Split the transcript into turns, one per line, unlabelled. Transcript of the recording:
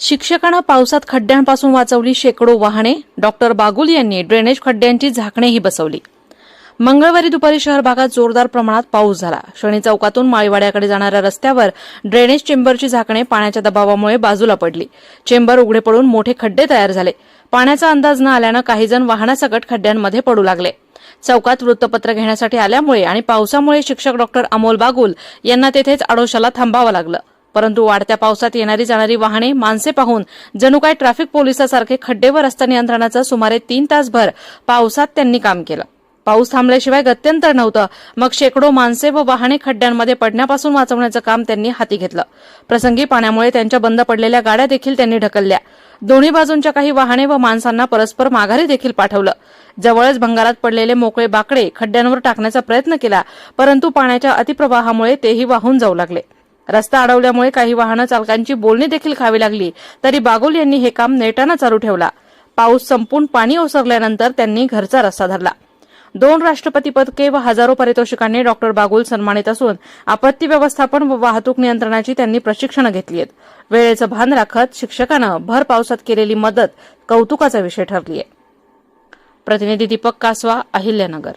शिक्षकानं पावसात खड्ड्यांपासून वाचवली शेकडो वाहने. डॉक्टर बागुल यांनी ड्रेनेज खड्ड्यांची झाकणेही बसवली. मंगळवारी दुपारी शहर भागात जोरदार प्रमाणात पाऊस झाला. शनी चौकातून माळीवाड्याकडे जाणाऱ्या रस्त्यावर ड्रेनेज चेंबरची झाकणे पाण्याच्या दबावामुळे बाजूला पडली. चेंबर उघडे पडून मोठे खड्डे तयार झाले. पाण्याचा अंदाज न आल्यानं काही जण वाहनासकट खड्ड्यांमध्ये पडू लागले. चौकात वृत्तपत्र घेण्यासाठी आल्यामुळे आणि पावसामुळे शिक्षक डॉक्टर अमोल बागुल यांना तेथेच आडोशाला थांबावं लागलं. परंतु वाढत्या पावसात येणारी जाणारी वाहने माणसे पाहून जणू काय ट्रॅफिक पोलिसासारखे खड्डे व रस्ता नियंत्रणाचं सुमारे तीन तासभर पावसात त्यांनी काम केलं. पाऊस थांबल्याशिवाय गत्यंतर नव्हतं. मग शेकडो माणसे व वाहने खड्ड्यांमध्ये पडण्यापासून वाचवण्याचं काम त्यांनी हाती घेतलं. प्रसंगी पाण्यामुळे त्यांच्या बंद पडलेल्या गाड्या देखील त्यांनी ढकलल्या. दोन्ही बाजूंच्या काही वाहने व माणसांना परस्पर माघारी देखील पाठवलं. जवळच भंगारात पडलेले मोकळे बाकडे खड्ड्यांवर टाकण्याचा प्रयत्न केला परंतु पाण्याच्या अतिप्रवाहामुळे तेही वाहून जाऊ लागले. रस्ता अडवल्यामुळे काही वाहन चालकांची बोलणी देखील खावी लागली. तरी बागुल यांनी हे काम नेटानं चालू ठेवला. पाऊस संपून पाणी ओसरल्यानंतर त्यांनी घरचा रस्ता धरला. दोन राष्ट्रपती पदके व हजारो पारितोषिकांनी डॉक्टर बागुल सन्मानित असून आपत्ती व्यवस्थापन व वाहतूक नियंत्रणाची त्यांनी प्रशिक्षणं घेतली आहेत. वेळेचं भान राखत शिक्षकानं भर पावसात केलेली मदत कौतुकाचा विषय ठरली आहे प्रतिनिधी दीपक कासवा अहिल्यानगर.